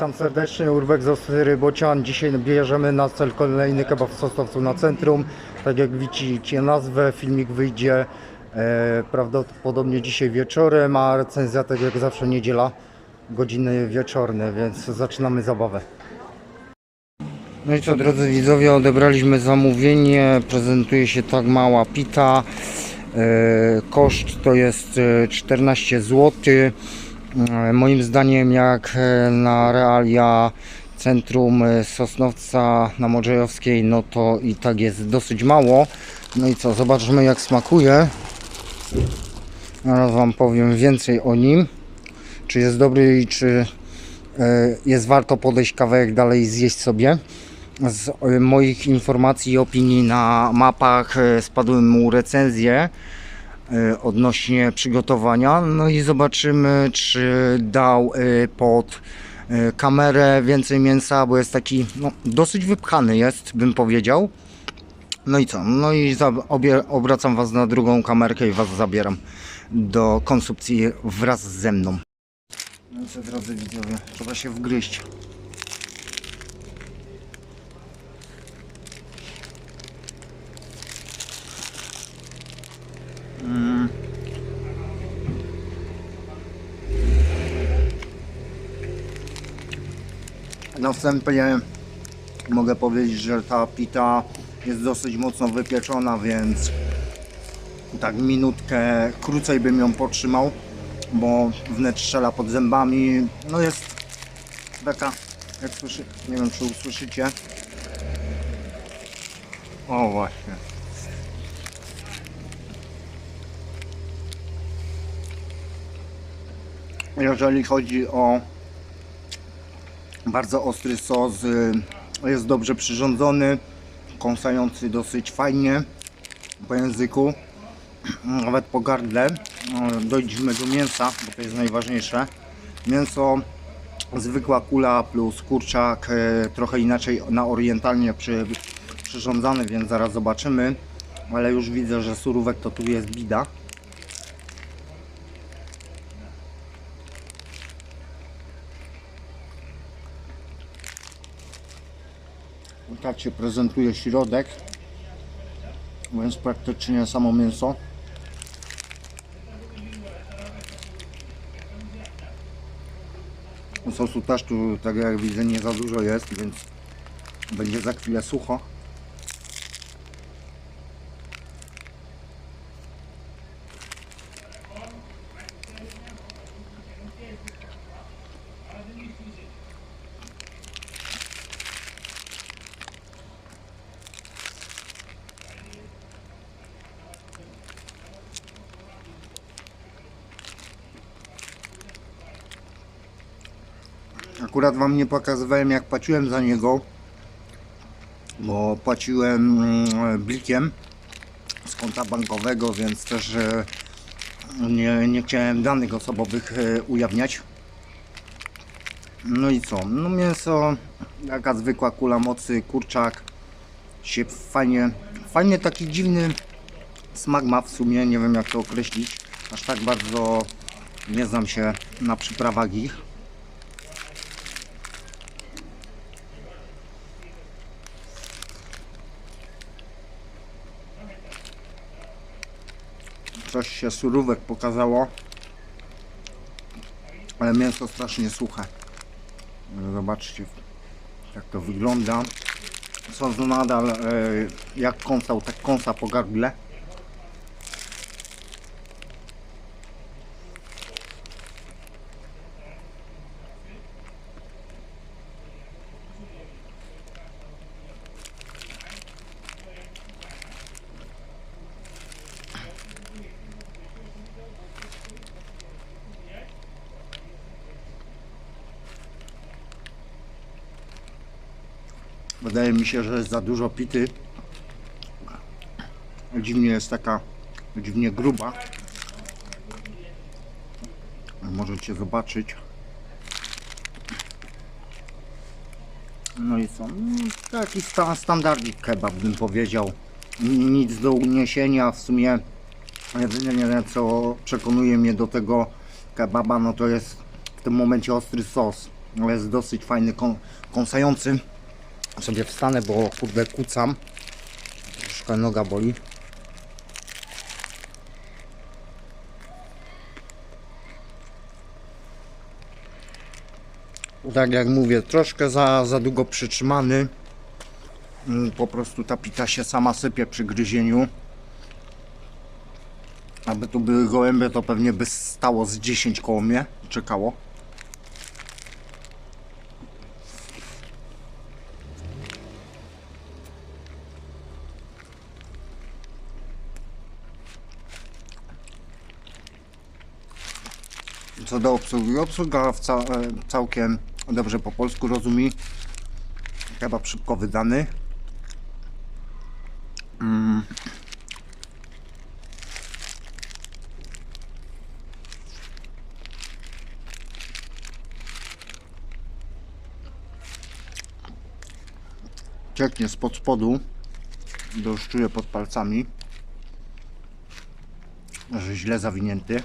Witam serdecznie, Urwek z Rybocian. Dzisiaj bierzemy na cel kolejny kebab w Sosnowcu na centrum. Tak jak widzicie nazwę, filmik wyjdzie e, prawdopodobnie dzisiaj wieczorem, a recenzja tak jak zawsze niedziela, godziny wieczorne, więc zaczynamy zabawę. No i co drodzy widzowie, odebraliśmy zamówienie, prezentuje się tak mała pita. E, Koszt to jest e, 14 zł. E, Moim zdaniem jak e, na realia centrum e, Sosnowca na Modrzejowskiej, no to i tak jest dosyć mało. No i co, zobaczmy jak smakuje. Zaraz Wam powiem więcej o nim. Czy jest dobry i czy jest warto podejść kawałek dalej i zjeść sobie. Z moich informacji i opinii na mapach spadły mu recenzje odnośnie przygotowania. No i zobaczymy, czy dał e, pod e, kamerę więcej mięsa, bo jest taki no, dosyć wypchany jest, bym powiedział. No i co? No i obracam Was na drugą kamerkę i Was zabieram do konsumpcji wraz ze mną. No co drodzy widzowie, trzeba się wgryźć. Na wstępie mogę powiedzieć, że ta pita jest dosyć mocno wypieczona, więc tak minutkę krócej bym ją potrzymał, bo wnet strzela pod zębami. No jest taka, jak słyszy, nie wiem czy usłyszycie. O właśnie. Jeżeli chodzi o bardzo ostry sos, y, jest dobrze przyrządzony, kąsający dosyć fajnie po języku, nawet po gardle. Y, Dojdźmy do mięsa, bo to jest najważniejsze. Mięso, zwykła kula plus kurczak, y, trochę inaczej na orientalnie przy, przyrządzany, więc zaraz zobaczymy. Ale już widzę, że surówek to tu jest bida. Tak się prezentuje środek, więc praktycznie samo mięso. Sosu też tu, tak jak widzę, nie za dużo jest, więc będzie za chwilę sucho. Akurat Wam nie pokazywałem jak płaciłem za niego, bo płaciłem mm, blikiem z konta bankowego, więc też e, nie, nie chciałem danych osobowych e, ujawniać. No i co? No mięso, taka zwykła kula mocy, kurczak, się fajnie, fajnie taki dziwny smak ma w sumie, nie wiem jak to określić. Aż tak bardzo nie znam się na przyprawach ich. Coś się surówek pokazało. Ale mięso strasznie suche. Zobaczcie jak to wygląda. Sos nadal e, jak kąsał tak kąsa po gardle Wydaje mi się, że jest za dużo pity. Dziwnie jest taka, dziwnie gruba. Możecie zobaczyć. No i co? No, Taki sta, kebab bym powiedział. Nic do uniesienia. W sumie jedynie co przekonuje mnie do tego kebaba, no to jest w tym momencie ostry sos. jest dosyć fajny, kąs- kąsający. Sobie wstanę, bo kurde kucam. Troszkę noga boli. Tak jak mówię, troszkę za, za długo przytrzymany. Mm, Po prostu ta pita się sama sypie przy gryzieniu. Aby tu były gołębie, to pewnie by stało z 10 koło mnie, czekało. Co do obsługi, obsługa w ca e, całkiem dobrze po polsku rozumie. Chyba szybko wydany. Mm. Cieknie spod spodu. Już czuję pod palcami, że źle zawinięty.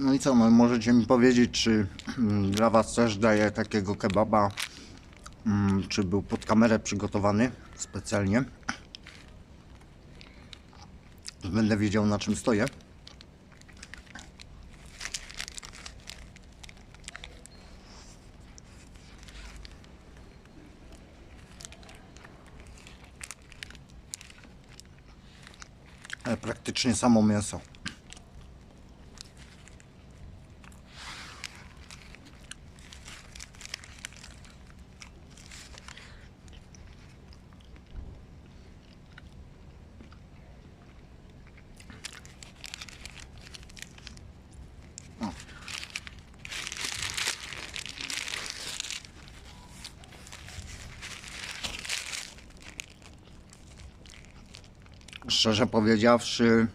No i co, no, możecie mi powiedzieć, czy mm, dla Was też daję takiego kebaba, mm, czy był pod kamerę przygotowany specjalnie. Będę wiedział na czym stoję. Ale praktycznie samo mięso. Szczerze powiedziawszy,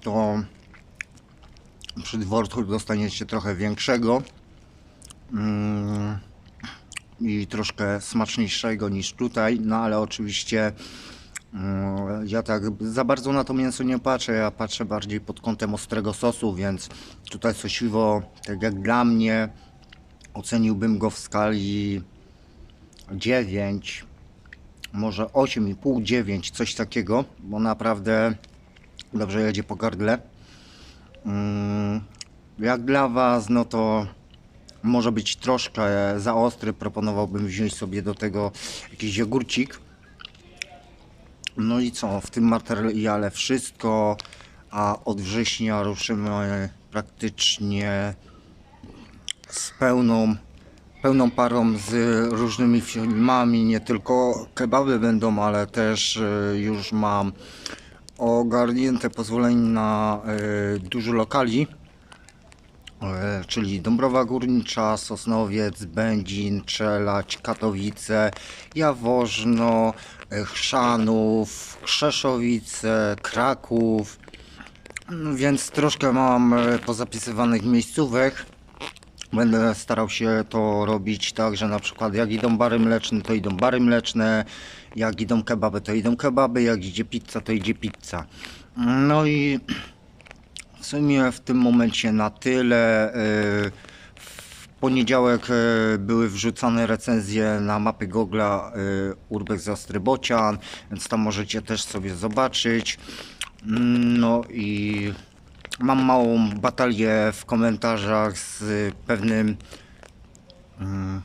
to przy dworcu dostaniecie trochę większego mm, i troszkę smaczniejszego niż tutaj, no ale oczywiście mm, ja tak za bardzo na to mięso nie patrzę, ja patrzę bardziej pod kątem ostrego sosu, więc tutaj sosiwo, tak jak dla mnie, oceniłbym go w skali 9 może 8,5, 9, coś takiego, bo naprawdę dobrze jedzie po gardle. Mm, Jak dla Was, no to może być troszkę za ostry. Proponowałbym wziąć sobie do tego jakiś jogurcik. No i co, w tym materiale wszystko, a od września ruszymy praktycznie z pełną pełną parą z różnymi filmami, nie tylko kebaby będą, ale też e, już mam ogarnięte pozwolenie na e, dużo lokali, e, czyli Dąbrowa Górnicza, Sosnowiec, Będzin, Czelać, Katowice, Jaworzno, Chrzanów, Krzeszowice, Kraków, No więc troszkę mam pozapisywanych miejscówek. Będę starał się to robić tak, że na przykład jak idą bary mleczne, to idą bary mleczne, jak idą kebaby, to idą kebaby, jak idzie pizza, to idzie pizza. No i w sumie w tym momencie na tyle. Yy, W poniedziałek yy, były wrzucane recenzje na mapy Google'a yy, Urbex Zastrybocian, więc tam możecie też sobie zobaczyć. Mm, No i mam małą batalię w komentarzach z pewnym mm,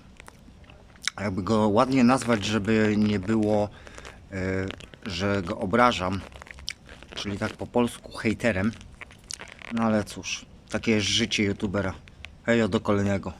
jakby go ładnie nazwać, żeby nie było, e, że go obrażam, czyli tak po polsku hejterem. No ale cóż, takie jest życie youtubera. Hejo do kolejnego.